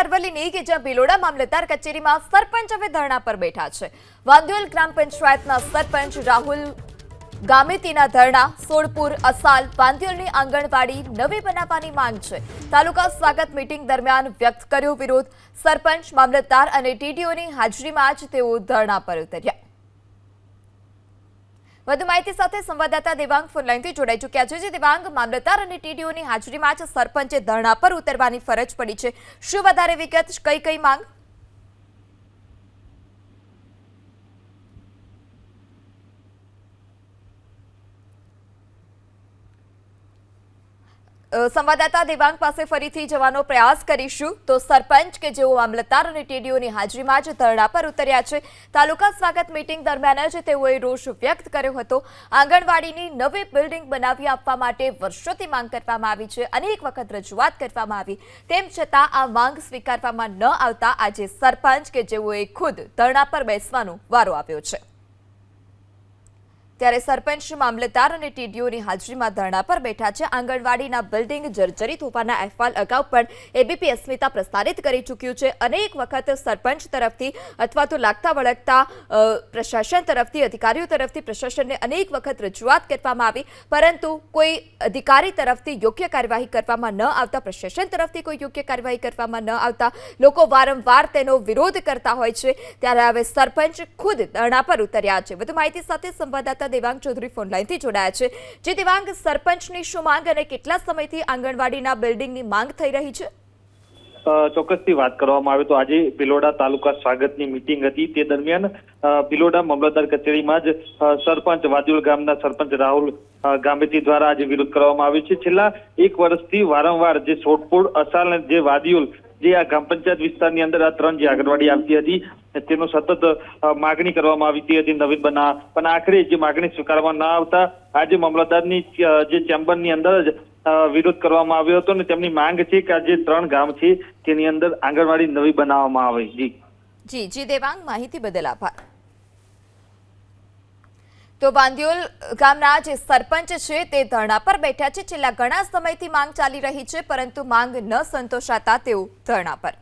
અરવલ્લીની કે જ્યાં ભિલોડા મામલતદાર કચેરીમાં સરપંચ હવે ધરણા પર બેઠા છે. વાંધ્યોલ ગ્રામ પંચાયતના સરપંચ રાહુલ ગામેતીના ધરણા, સોળપુર, અસાલ, વાંધ્યોલની આંગણવાડી નવી બનાવવાની માંગ છે. તાલુકા સ્વાગત મીટિંગ દરમિયાન વ્યક્ત કર્યો વિરોધ. સરપંચ, મામલતદાર અને ટીડીઓની હાજરીમાં જ તેઓ ધરણા પર ઉતર્યા. વધુ માહિતી સાથે સંવાદદાતા દેવાંગ ફોનલાઈનથી જોડાઈ ચૂક્યા છે, જે દેવાંગ મામલતદાર અને ટીડીઓની હાજરીમાં જ સરપંચે ધરણા પર ઉતરવાની ફરજ પડી છે. શું વધારે વિગત કઈ કઈ માંગ? સંવાદદાતા દેવાંગ પાસે ફરીથી જવાનો પ્રયાસ કરીશું. તો સરપંચ કે જેઓ મામલતદાર અને ટીડીઓની હાજરીમાં જ ધરણા પર ઉતર્યા છે. તાલુકા સ્વાગત મીટિંગ દરમિયાન જ તેઓએ રોષ વ્યક્ત કર્યો હતો. આંગણવાડીની નવી બિલ્ડિંગ બનાવી આપવા માટે વર્ષોથી માંગ કરવામાં આવી છે. અનેક વખત રજૂઆત કરવામાં આવી. તેમ છતાં આ માંગ સ્વીકારવામાં ન આવતા આજે સરપંચ કે જેઓએ ખુદ ધરણા પર બેસવાનો વારો આવ્યો છે. ત્યારે સરપંચ મામલતદાર અને ટીડીઓની હાજરીમાં ધરણા પર બેઠા છે. આંગણવાડીના બિલ્ડિંગ જર્જરિત હોવાના અહેવાલ અગાઉ પણ એબીપી અસ્મિતા પ્રસારિત કરી ચૂક્યું છે અનેક વખત સરપંચ તરફથી અથવા તો લાગતા વળગતા પ્રશાસન તરફથી, અધિકારીઓ તરફથી, પ્રશાસનને અનેક વખત રજૂઆત કરવામાં આવી. પરંતુ કોઈ અધિકારી તરફથી યોગ્ય કાર્યવાહી કરવામાં ન આવતા, પ્રશાસન તરફથી કોઈ યોગ્ય કાર્યવાહી કરવામાં ન આવતા લોકો વારંવાર તેનો વિરોધ કરતા હોય છે. ત્યારે હવે સરપંચ ખુદ ધરણા પર ઉતર્યા છે. વધુ માહિતી સાથે સંવાદદાતા દેવાંગ ચૌધરી ફોનલાઈનથી જોડાયા છે. જે દેવાંગ સરપંચની શું માંગ અને કેટલા સમયથી આંગણવાડીના બિલ્ડિંગની માંગ થઈ રહી છે? ચોક્કસથી વાત કરવામાં આવે તો આજે ભિલોડા તાલુકા સ્વાગતની મિટિંગ હતી. તે દરમિયાન ભિલોડા મામલતદાર કચેરીમાં જ સરપંચ વાદુલ ગામના સરપંચ રાહુલ ગામેતી દ્વારા આજે વિરોધ કરવામાં આવ્યો છે. છેલ્લા એક વર્ષથી વારંવાર જે સોટપુર અસાલ જે વાદિયુલ જે આ ગ્રામ પંચાયત વિસ્તારની અંદર આ ત્રણ જે આંગણવાડી આવતી હતી તેનો સતત માગણી કરવામાં આવી હતી. નવીન બના, પણ આખરે જે માગણી સ્વીકારવામાં ન આવતા, આજે મામલતદારની જે ચેમ્બરની અંદર જ વિરોધ કરવામાં આવ્યો હતો અને તેમની માંગ છે કે આ જે ત્રણ ગામ છે, તેની અંદર આંગણવાડી નવી બનાવવામાં આવે. જી. જી જી દેવાંગ, માહિતી બદલ આભાર. તો બાંદિયોલ ગામના જે સરપંચ છે, તે ધરણા પર બેઠા છે. છેલ્લા ઘણા સમયથી માંગ ચાલી રહી છે, પરંતુ માંગ ન સંતોષાતા તેઓ ધરણા પર.